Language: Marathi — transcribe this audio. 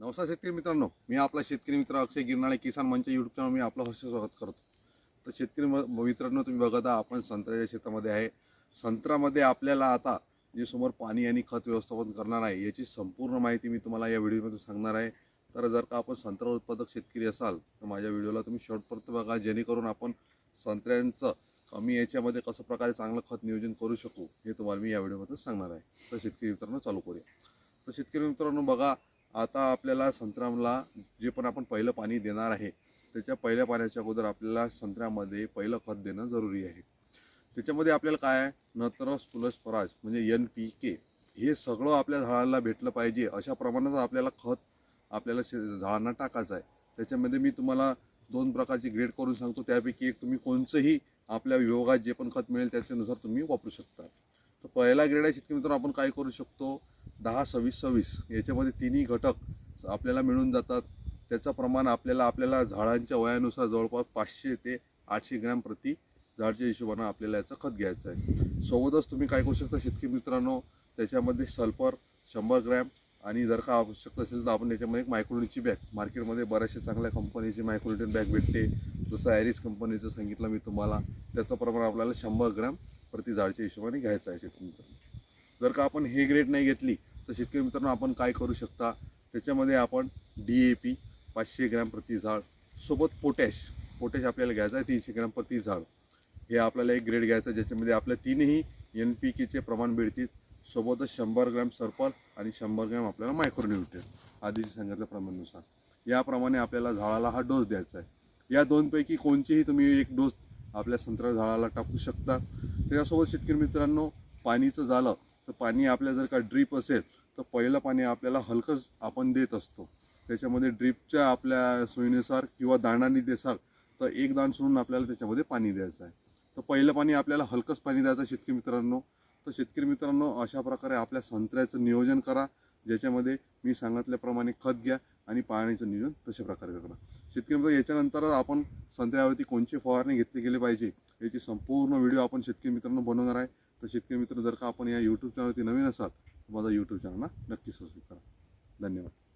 नमस्कार शेतकरी मित्रांनो. मी आपला शेतकरी मित्र अक्षय गिरणाळे किसान मंच यूट्यूब चॅनल मी आपलं हर्ष स्वागत करतो. तर शेतकरी म- मित्रांनो तुम्ही बघत आहात आपण संत्र्याच्या शेतामध्ये आहे. संत्र्यामध्ये आपल्याला आता जे समोर पाणी आणि खत व्यवस्थापन करणार आहे याची संपूर्ण माहिती मी तुम्हाला या व्हिडिओमध्ये सांगणार आहे. तर जर का आपण संत्रा उत्पादक शेतकरी असाल तर माझ्या व्हिडिओला तुम्ही शेवटपर्यंत बघा जेणेकरून आपण संत्र्यांचं कमी याच्यामध्ये कसं प्रकारे चांगलं खत नियोजन करू शकू हे तुम्हाला मी या व्हिडिओमध्ये सांगणार आहे. तर शेतकरी मित्रांनो चालू करूया. तर शेतकरी मित्रांनो बघा आता आपल्याला संत्र्याला जे पण आपण पहिलं पाणी देणार आहे त्याच्या पहिल्या पाण्याच्या अगोदर आपल्याला संत्र्यामध्ये पहिलं खत देणं जरुरी आहे. त्याच्यामध्ये आपल्याला काय आहे? नत्रस प्लस पराज म्हणजे एन पी के हे सगळं आपल्या झाडाला भेटलं पाहिजे. अशा प्रमाणात आपल्याला खत आपल्याला शे झाडांना टाकायचं आहे. त्याच्यामध्ये मी तुम्हाला दोन प्रकारची ग्रेड करून सांगतो. त्यापैकी एक तुम्ही कोणचंही आपल्या विभागात जे पण खत मिळेल त्याच्यानुसार तुम्ही वापरू शकता. तर पहिला ग्रेड आहे शेतकरी मित्रांनो आपण काय करू शकतो? दहा सव्वीस सव्वीस याच्यामध्ये तिन्ही घटक आपल्याला मिळून जातात. त्याचं प्रमाण आपल्याला आपल्याला झाडांच्या वयानुसार जवळपास पाचशे ते आठशे ग्रॅम प्रति झाडच्या हिशोबानं आपल्याला याचं खत घ्यायचं आहे. सोबतच तुम्ही काय करू शकता शेतकरी मित्रांनो त्याच्यामध्ये सल्फर शंभर ग्रॅम आणि जर का आवश्यक असेल तर आपण त्याच्यामध्ये एक मायक्रोनिटची बॅग मार्केटमध्ये बऱ्याचशा चांगल्या कंपनीची मायक्रोनिटन बॅग भेटते. जसं ॲरिस कंपनीचं सांगितलं मी तुम्हाला त्याचं प्रमाण आपल्याला शंभर ग्रॅम प्रति झाडच्या हिशोबाने घ्यायचं आहे शेतकरी मित्रांनो. जर का आपण हे ग्रेड नाही घेतली तर शेतकरी मित्रांनो आपण काय करू शकता? त्याच्यामध्ये आपण डी ए पी पाचशे ग्रॅम प्रति झाड सोबत पोटॅश. पोटॅश आपल्याला घ्यायचं आहे तीनशे ग्रॅम प्रति झाड. हे आपल्याला एक ग्रेड घ्यायचं आहे ज्याच्यामध्ये आपल्या तीनही एन पी केचे प्रमाण मिळतील. सोबतच शंभर ग्रॅम सर्पल आणि शंभर ग्रॅम आपल्याला मायक्रोन्युट्रिय आधीचे सांगितल्या प्रमाणानुसार. याप्रमाणे आपल्याला झाडाला हा डोस द्यायचा आहे. या दोनपैकी कोणतेही तुम्ही एक डोस आपल्या संत्रा झाडाला टाकू शकता. त्याच्यासोबत शेतकरी मित्रांनो पाणीचं झालं तर पाणी आपल्या जर का ड्रीप असेल तर पहिलं पाणी आपल्याला हलकंच आपण देत असतो. त्याच्यामध्ये ड्रीपच्या आपल्या सोयीनुसार किंवा दाणाने देसाल तर एक दाण सोडून आपल्याला त्याच्यामध्ये पाणी द्यायचं आहे. तर पहिलं पाणी आपल्याला हलकंच पाणी द्यायचं आहे शेतकरी मित्रांनो. तर शेतकरी मित्रांनो अशा प्रकारे आपल्या संत्र्याचं नियोजन करा. ज्याच्यामध्ये मी सांगितल्याप्रमाणे खत घ्या आणि पाण्याचं नियोजन तशा प्रकारे करा. शेतकरी मित्र याच्यानंतर आपण संत्र्यावरती कोणची फवारणी घेतली गेली पाहिजे याची संपूर्ण व्हिडिओ आपण शेतकरी मित्रांनो बनवणार आहे. तर शेतकरी मित्र जर का आपण या यूट्यूब चॅनलवरती नवीन असाल तर माझा यूट्यूब चॅनलला नक्की सबस्क्राईब करा. धन्यवाद.